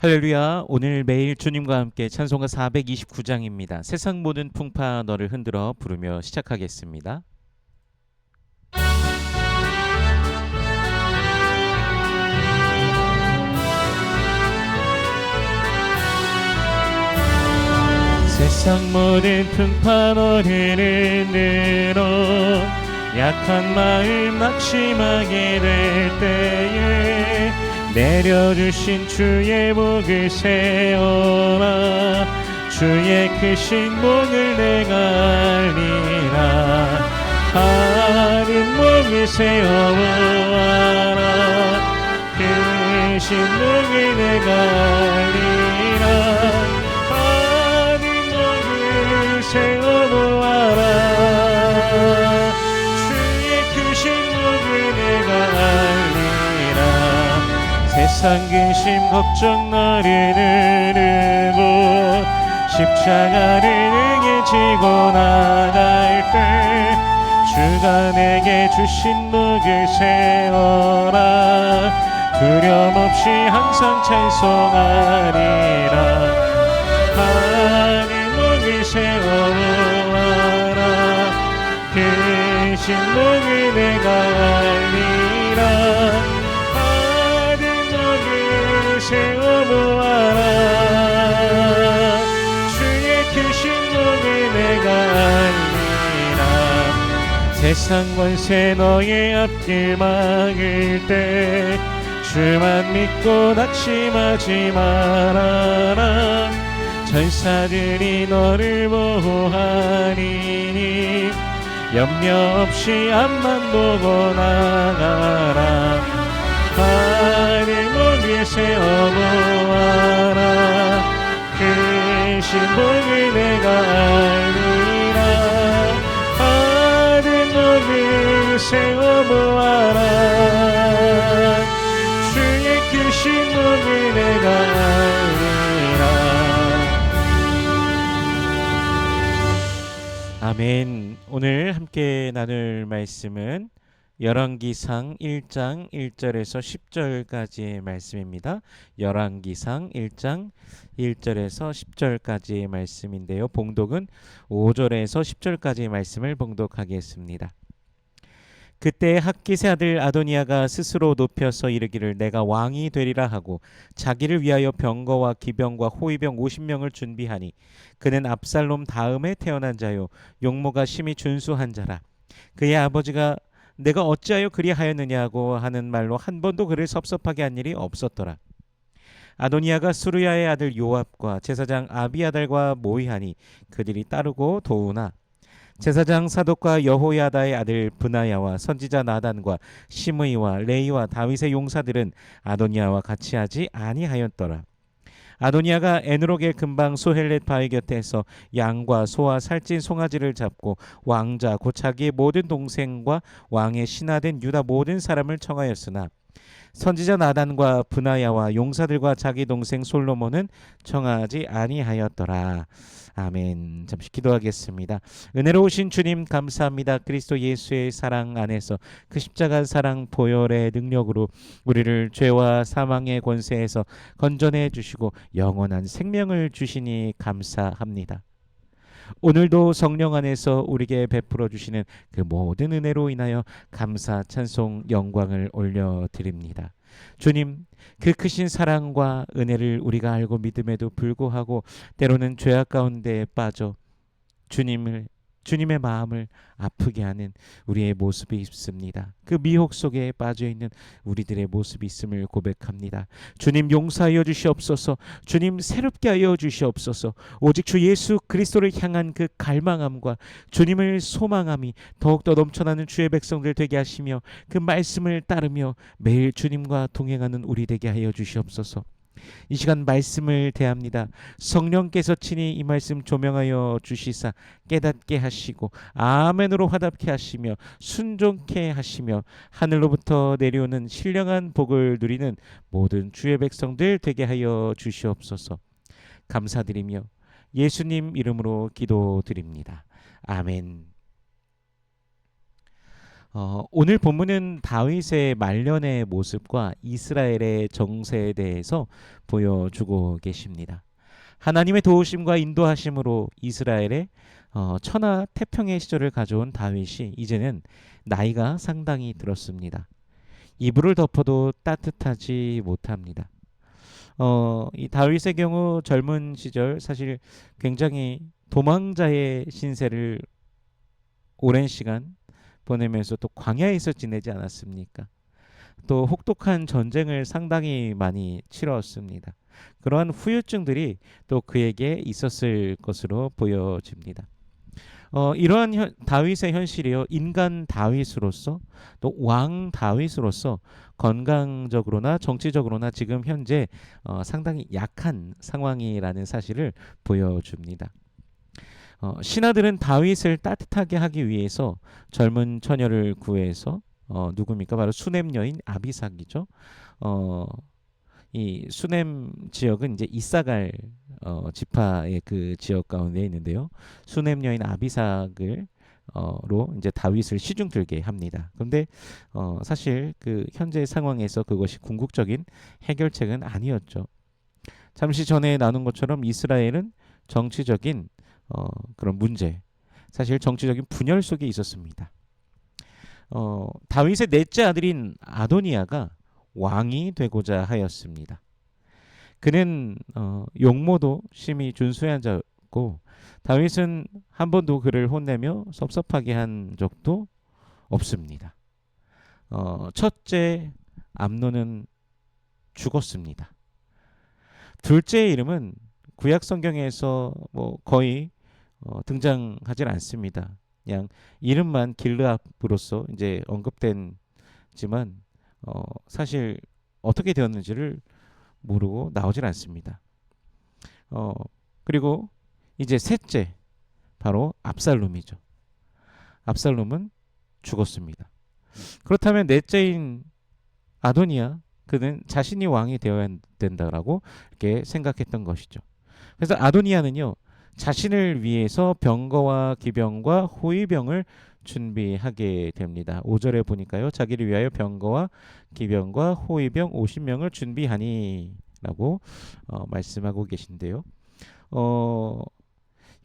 할렐루야. 오늘 매일 주님과 함께 찬송가 429장입니다. 세상 모든 풍파 너를 흔들어 부르며 시작하겠습니다. 세상 모든 풍파 너를 흔들어 약한 마음 낙심하게 될 때에 내려주신 주의 목을 세워라. 주의 크신 목을 내가 알리라. 하는 목을 세워라. 크신 목을 내가 알리라 상 근심 걱정 너를 누르고 십자가를 등에 지고 나갈 때 주가 내게 주신 목을 세워라. 두려움 없이 항상 찬송하리라. 하늘 목을 세워라. 크신 목을 내가 알리라 세상 권세 너의 앞길 막을 때 주만 믿고 낙심하지 말아라. 전사들이 너를 보호하리니 염려 없이 앞만 보고 나가라. 하늘 목을 세워보아라. 크신 목을 내가 알리 아멘. 오늘 함께 나눌 말씀은 열왕기상 1장 1절에서 10절까지의 말씀입니다. 열왕기상 1장 1절에서 10절까지의 말씀인데요. 봉독은 5절에서 10절까지의 말씀을 봉독하겠습니다. 그때 학기세 아들 아도니아가 스스로 높여서 이르기를 내가 왕이 되리라 하고 자기를 위하여 병거와 기병과 호위병 50명을 준비하니 그는 압살롬 다음에 태어난 자요 용모가 심히 준수한 자라. 그의 아버지가 내가 어찌하여 그리하였느냐고 하는 말로 한 번도 그를 섭섭하게 한 일이 없었더라. 아도니아가 수르야의 아들 요압과 제사장 아비아달과 모이하니 그들이 따르고 도우나 제사장 사독과 여호야다의 아들 브나야와 선지자 나단과 시므이와 레이와 다윗의 용사들은 아도니아와 같이 하지 아니하였더라. 아도니아가 에누로겔 근방 소헬렛 바위 곁에서 양과 소와 살찐 송아지를 잡고 왕자 곧 자기의 모든 동생과 왕의 신하된 유다 모든 사람을 청하였으나 선지자 나단과 브나야와 용사들과 자기 동생 솔로몬은 청하지 아니하였더라. 아멘. 잠시 기도하겠습니다. 은혜로우신 주님 감사합니다. 그리스도 예수의 사랑 안에서 그 십자가 사랑 보혈의 능력으로 우리를 죄와 사망의 권세에서 건져내 주시고 영원한 생명을 주시니 감사합니다. 오늘도 성령 안에서 우리에게 베풀어 주시는 그 모든 은혜로 인하여 감사 찬송 영광을 올려 드립니다. 주님, 그 크신 사랑과 은혜를 우리가 알고 믿음에도 불구하고 때로는 죄악 가운데 빠져 주님을 주님의 마음을 아프게 하는 우리의 모습이 있습니다. 그 미혹 속에 빠져 있는 우리들의 모습이 있음을 고백합니다. 주님 용서하여 주시옵소서. 주님 새롭게 하여 주시옵소서. 오직 주 예수 그리스도를 향한 그 갈망함과 주님을 소망함이 더욱더 넘쳐나는 주의 백성들 되게 하시며 그 말씀을 따르며 매일 주님과 동행하는 우리 되게 하여 주시옵소서. 이 시간 말씀을 대합니다. 성령께서 친히 이 말씀 조명하여 주시사 깨닫게 하시고 아멘으로 화답케 하시며 순종케 하시며 하늘로부터 내려오는 신령한 복을 누리는 모든 주의 백성들 되게 하여 주시옵소서. 감사드리며 예수님 이름으로 기도드립니다. 아멘. 어, 오늘 본문은 다윗의 말년의 모습과 이스라엘의 정세에 대해서 보여주고 계십니다. 하나님의 도우심과 인도하심으로 이스라엘의 어, 천하 태평의 시절을 가져온 다윗이 이제는 나이가 상당히 들었습니다. 이불을 덮어도 따뜻하지 못합니다. 어, 이 다윗의 경우 젊은 시절 사실 굉장히 도망자의 신세를 오랜 시간 보내면서 또 광야에서 지내지 않았습니까? 또 혹독한 전쟁을 상당히 많이 치렀습니다. 그러한 후유증들이 또 그에게 있었을 것으로 보여집니다. 어, 이러한 현, 다윗의 현실이요 인간 다윗으로서 또 왕 다윗으로서 건강적으로나 정치적으로나 지금 현재 어, 상당히 약한 상황이라는 사실을 보여줍니다. 어, 신하들은 다윗을 따뜻하게 하기 위해서 젊은 처녀를 구해서 어, 누굽니까? 바로 수넴 여인 아비삭이죠. 어, 이 수넴 지역은 이제 이사갈 어, 지파의 그 지역 가운데 있는데요. 수넴 여인 아비삭을 어로 이제 다윗을 시중 들게 합니다. 그런데 어, 사실 그 현재 상황에서 그것이 궁극적인 해결책은 아니었죠. 잠시 전에 나눈 것처럼 이스라엘은 정치적인 어, 그런 문제, 사실 정치적인 분열 속에 있었습니다. 어, 다윗의 넷째 아들인 아도니아가 왕이 되고자 하였습니다. 그는 어, 용모도 심히 준수한 자였고 다윗은 한 번도 그를 혼내며 섭섭하게 한 적도 없습니다. 어, 첫째 암노는 죽었습니다. 둘째 이름은 구약 성경에서 뭐 거의 어, 등장하지 않습니다. 그냥 이름만 길르압으로서 이제 언급된지만 어, 사실 어떻게 되었는지를 모르고 나오질 않습니다. 어, 그리고 이제 셋째 바로 압살롬이죠. 압살롬은 죽었습니다. 그렇다면 넷째인 아도니아 그는 자신이 왕이 되어야 된다라고 이렇게 생각했던 것이죠. 그래서 아도니아는요 자신을 위해서 병거와 기병과 호위병을 준비하게 됩니다. 5절에 보니까요. 자기를 위하여 병거와 기병과 호위병 50명을 준비하니 라고 어, 말씀하고 계신데요. 어,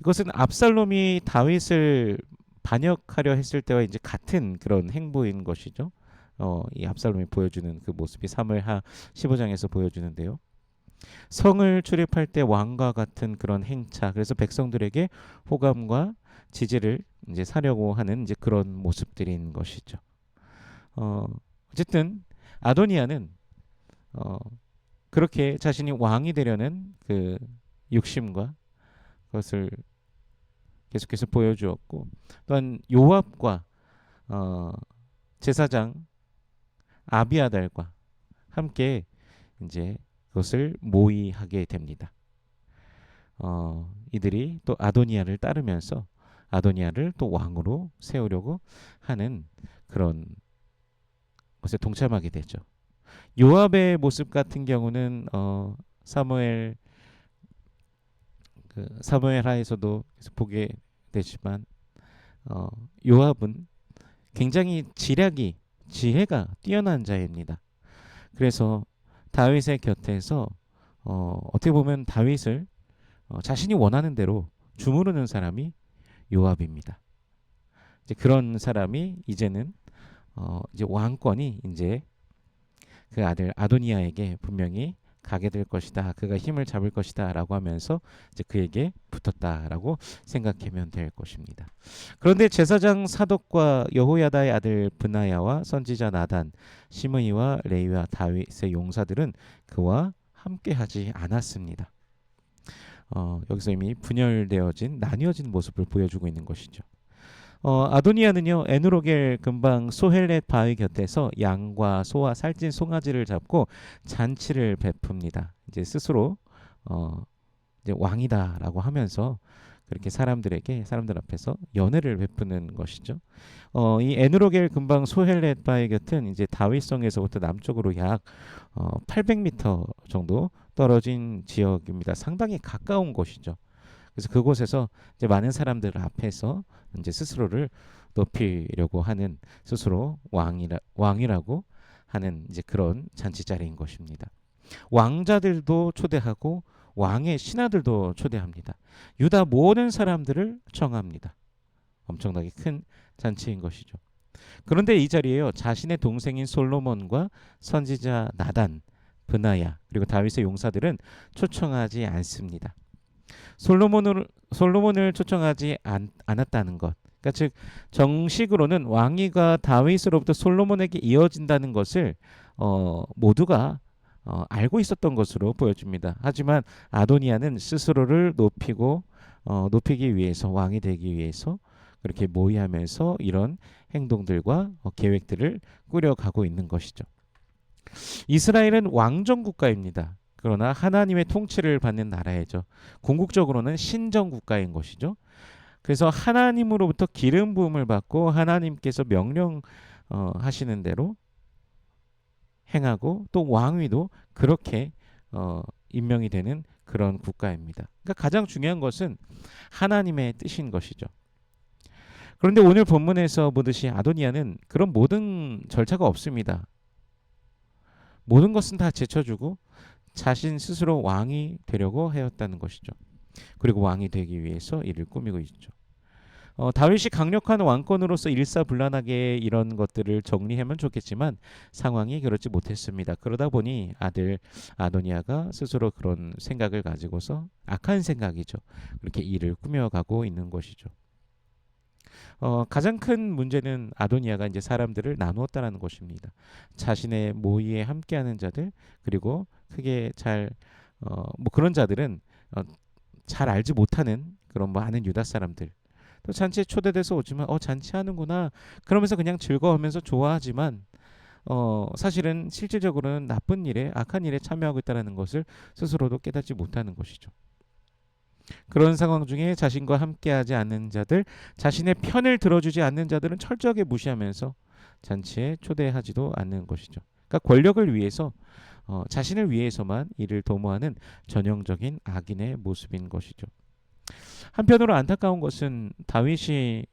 이것은 압살롬이 다윗을 반역하려 했을 때와 이제 같은 그런 행보인 것이죠. 어, 이 압살롬이 보여주는 그 모습이 3월 15장에서 보여주는데요. 성을 출입할 때 왕과 같은 그런 행차. 그래서 백성들에게 호감과 지지를 이제 사려고 하는 이제 그런 모습들인 것이죠. 어, 어쨌든 아도니아는 어, 그렇게 자신이 왕이 되려는 그 욕심과 그것을 계속해서 보여주었고 또한 요압과 어, 제사장 아비아달과 함께 이제 그것을 모의하게 됩니다. 어, 이들이 또 아도니아를 따르면서 아도니아를 또 왕으로 세우려고 하는 그런 것에 동참하게 되죠. 요압의 모습 같은 경우는 어, 사무엘 그 사무엘 하에서도 보게 되지만 어, 요압은 굉장히 지략이 지혜가 뛰어난 자입니다. 그래서 다윗의 곁에서 어, 어떻게 보면 다윗을 어, 자신이 원하는 대로 주무르는 사람이 요압입니다. 이제 그런 사람이 이제는 어, 이제 왕권이 이제 그 아들 아도니아에게 분명히 가게 될 것이다. 그가 힘을 잡을 것이다라고 하면서 이제 그에게 붙었다라고 생각하면 될 것입니다. 그런데 제사장 사독과 여호야다의 아들 브나야와 선지자 나단, 시므이와 레이와 다윗의 용사들은 그와 함께하지 않았습니다. 어, 여기서 이미 분열되어진 나뉘어진 모습을 보여주고 있는 것이죠. 어, 아도니아는요 에누로겔 근방 소헬렛 바위 곁에서 양과 소와 살찐 송아지를 잡고 잔치를 베풉니다. 이제 스스로 어, 이제 왕이다라고 하면서 그렇게 사람들에게 사람들 앞에서 연애를 베푸는 것이죠. 어, 이 에누로겔 근방 소헬렛 바위 곁은 이제 다윗성에서부터 남쪽으로 약 어, 800m 정도 떨어진 지역입니다. 상당히 가까운 곳이죠. 그래서 그곳에서 이제 많은 사람들 앞에서 이제 스스로를 높이려고 하는 스스로 왕이라 왕이라고 하는 이제 그런 잔치 자리인 것입니다. 왕자들도 초대하고 왕의 신하들도 초대합니다. 유다 모든 사람들을 청합니다. 엄청나게 큰 잔치인 것이죠. 그런데 이 자리에요. 자신의 동생인 솔로몬과 선지자 나단, 브나야 그리고 다윗의 용사들은 초청하지 않습니다. 솔로몬을 솔로몬을 초청하지 않, 않았다는 것. 그러니까 즉 정식으로는 왕위가 다윗으로부터 솔로몬에게 이어진다는 것을 어, 모두가 어, 알고 있었던 것으로 보여집니다. 하지만 아도니아는 스스로를 높이고 어, 높이기 위해서 왕이 되기 위해서 그렇게 모의하면서 이런 행동들과 어, 계획들을 꾸려가고 있는 것이죠. 이스라엘은 왕정 국가입니다. 그러나 하나님의 통치를 받는 나라이죠. 궁극적으로는 신정 국가인 것이죠. 그래서 하나님으로부터 기름 부음을 받고 하나님께서 명령 어, 하시는 대로 행하고 또 왕위도 그렇게 어, 임명이 되는 그런 국가입니다. 그러니까 가장 중요한 것은 하나님의 뜻인 것이죠. 그런데 오늘 본문에서 보듯이 아도니아는 그런 모든 절차가 없습니다. 모든 것은 다 제쳐주고 자신 스스로 왕이 되려고 하였다는 것이죠. 그리고 왕이 되기 위해서 이를 꾸미고 있죠. 어, 다윗이 강력한 왕권으로서 일사불란하게 이런 것들을 정리하면 좋겠지만 상황이 그렇지 못했습니다. 그러다 보니 아들 아도니아가 스스로 그런 생각을 가지고서 악한 생각이죠. 그렇게 일을 꾸며가고 있는 것이죠. 어, 가장 큰 문제는 아도니아가 이제 사람들을 나누었다는 것입니다. 자신의 모의에 함께하는 자들 그리고 크게 잘 어, 뭐 그런 자들은 어, 잘 알지 못하는 그런 많은 유다 사람들 또 잔치에 초대돼서 오지만 어 잔치하는구나 그러면서 그냥 즐거워하면서 좋아하지만 어 사실은 실질적으로는 나쁜 일에 악한 일에 참여하고 있다는 것을 스스로도 깨닫지 못하는 것이죠. 그런 상황 중에 자신과 함께하지 않는 자들, 자신의 편을 들어주지 않는 자들은 철저하게 무시하면서 잔치에 초대하지도 않는 것이죠. 그러니까 권력을 위해서 어, 자신을 위해서만 이를 도모하는 전형적인 악인의 모습인 것이죠. 한편으로 안타까운 것은 다윗이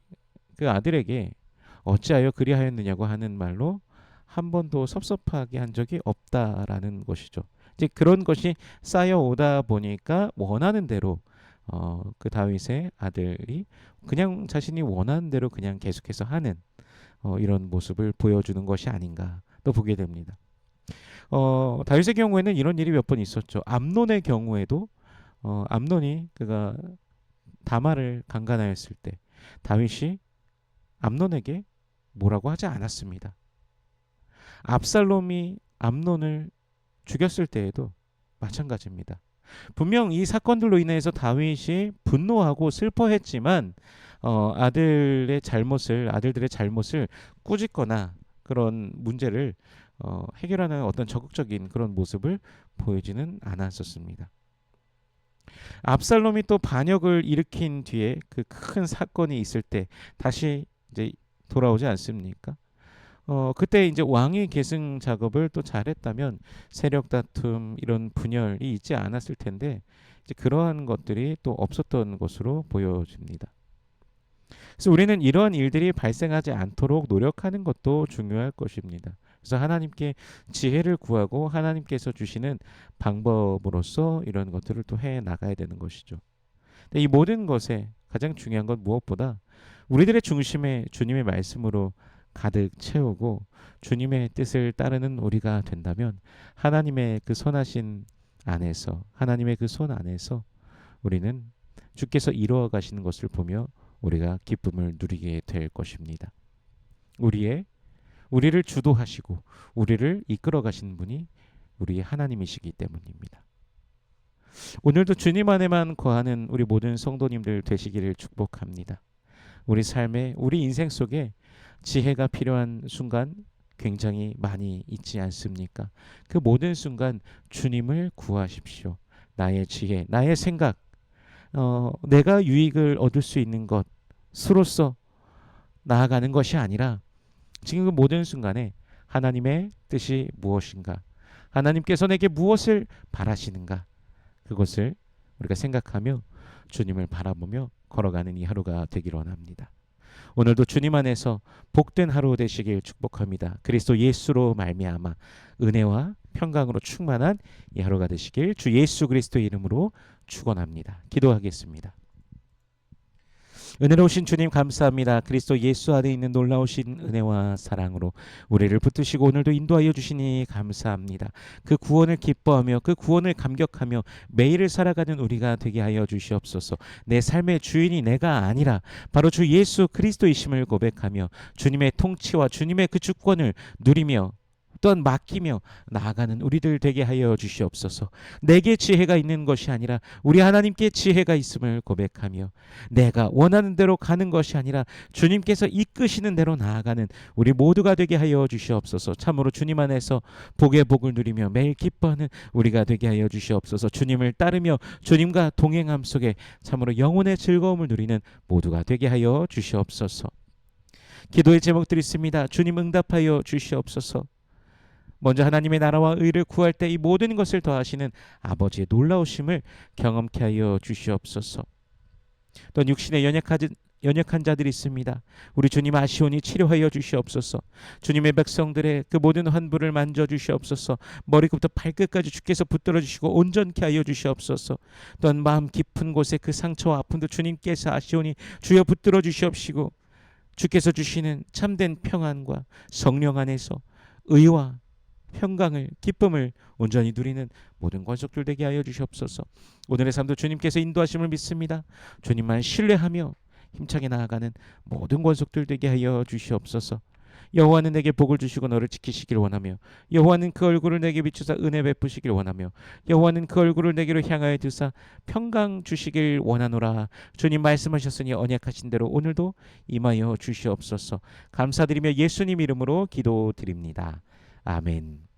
그 아들에게 어찌하여 그리하였느냐고 하는 말로 한 번도 섭섭하게 한 적이 없다라는 것이죠. 이제 그런 것이 쌓여 오다 보니까 원하는 대로 어, 그 다윗의 아들이 그냥 자신이 원하는 대로 그냥 계속해서 하는 어, 이런 모습을 보여주는 것이 아닌가 또 보게 됩니다. 어, 다윗의 경우에는 이런 일이 몇 번 있었죠. 암론의 경우에도 어, 암론이 그가 다말을 강간하였을 때 다윗이 암론에게 뭐라고 하지 않았습니다. 압살롬이 암론을 죽였을 때에도 마찬가지입니다. 분명 이 사건들로 인해서 다윗이 분노하고 슬퍼했지만 어, 아들의 잘못을 아들들의 잘못을 꾸짖거나 그런 문제를 어, 해결하는 어떤 적극적인 그런 모습을 보이지는 않았었습니다. 압살롬이 또 반역을 일으킨 뒤에 그 큰 사건이 있을 때 다시 이제 돌아오지 않습니까? 어 그때 이제 왕위 계승 작업을 또 잘했다면 세력 다툼 이런 분열이 있지 않았을 텐데 이제 그러한 것들이 또 없었던 것으로 보여집니다. 그래서 우리는 이러한 일들이 발생하지 않도록 노력하는 것도 중요할 것입니다. 그래서 하나님께 지혜를 구하고 하나님께서 주시는 방법으로서 이런 것들을 또 해 나가야 되는 것이죠. 이 모든 것에 가장 중요한 건 무엇보다 우리들의 중심에 주님의 말씀으로 가득 채우고 주님의 뜻을 따르는 우리가 된다면 하나님의 그 선하신 안에서 하나님의 그 손 안에서 우리는 주께서 이루어 가시는 것을 보며 우리가 기쁨을 누리게 될 것입니다. 우리의 우리를 주도하시고 우리를 이끌어 가시는 분이 우리 하나님이시기 때문입니다. 오늘도 주님 안에만 거하는 우리 모든 성도님들 되시기를 축복합니다. 우리 삶에 우리 인생 속에 지혜가 필요한 순간 굉장히 많이 있지 않습니까? 그 모든 순간 주님을 구하십시오. 나의 지혜, 나의 생각, 어, 내가 유익을 얻을 수 있는 것으로서 나아가는 것이 아니라 지금 그 모든 순간에 하나님의 뜻이 무엇인가? 하나님께서 내게 무엇을 바라시는가? 그것을 우리가 생각하며 주님을 바라보며 걸어가는 이 하루가 되기를 원합니다. 오늘도 주님 안에서 복된 하루 되시길 축복합니다. 그리스도 예수로 말미암아 은혜와 평강으로 충만한 이 하루가 되시길 주 예수 그리스도의 이름으로 축원합니다. 기도하겠습니다. 은혜로우신 주님 감사합니다. 그리스도 예수 안에 있는 놀라우신 은혜와 사랑으로 우리를 붙드시고 오늘도 인도하여 주시니 감사합니다. 그 구원을 기뻐하며 그 구원을 감격하며 매일을 살아가는 우리가 되게 하여 주시옵소서. 내 삶의 주인이 내가 아니라 바로 주 예수 그리스도이심을 고백하며 주님의 통치와 주님의 그 주권을 누리며 또한 맡기며 나아가는 우리들 되게 하여 주시옵소서. 내게 지혜가 있는 것이 아니라 우리 하나님께 지혜가 있음을 고백하며 내가 원하는 대로 가는 것이 아니라 주님께서 이끄시는 대로 나아가는 우리 모두가 되게 하여 주시옵소서. 참으로 주님 안에서 복의 복을 누리며 매일 기뻐하는 우리가 되게 하여 주시옵소서. 주님을 따르며 주님과 동행함 속에 참으로 영혼의 즐거움을 누리는 모두가 되게 하여 주시옵소서. 기도의 제목들이 있습니다. 주님 응답하여 주시옵소서. 먼저 하나님의 나라와 의를 구할 때 이 모든 것을 더하시는 아버지의 놀라우심을 경험케 하여 주시옵소서. 또 육신의 연약한 연약한 자들이 있습니다. 우리 주님 아시오니 치료하여 주시옵소서. 주님의 백성들의 그 모든 환부를 만져 주시옵소서. 머리부터 발끝까지 주께서 붙들어 주시고 온전케 하여 주시옵소서. 또한 마음 깊은 곳에 그 상처와 아픔도 주님께서 아시오니 주여 붙들어 주시옵시고 주께서 주시는 참된 평안과 성령 안에서 의와 평강을 기쁨을 온전히 누리는 모든 권속들 되게 하여 주시옵소서. 오늘의 삶도 주님께서 인도하심을 믿습니다. 주님만 신뢰하며 힘차게 나아가는 모든 권속들 되게 하여 주시옵소서. 여호와는 내게 복을 주시고 너를 지키시길 원하며 여호와는 그 얼굴을 내게 비추사 은혜 베푸시길 원하며 여호와는 그 얼굴을 내게로 향하여 두사 평강 주시길 원하노라 주님 말씀하셨으니 언약하신 대로 오늘도 임하여 주시옵소서 감사드리며 예수님 이름으로 기도드립니다 아멘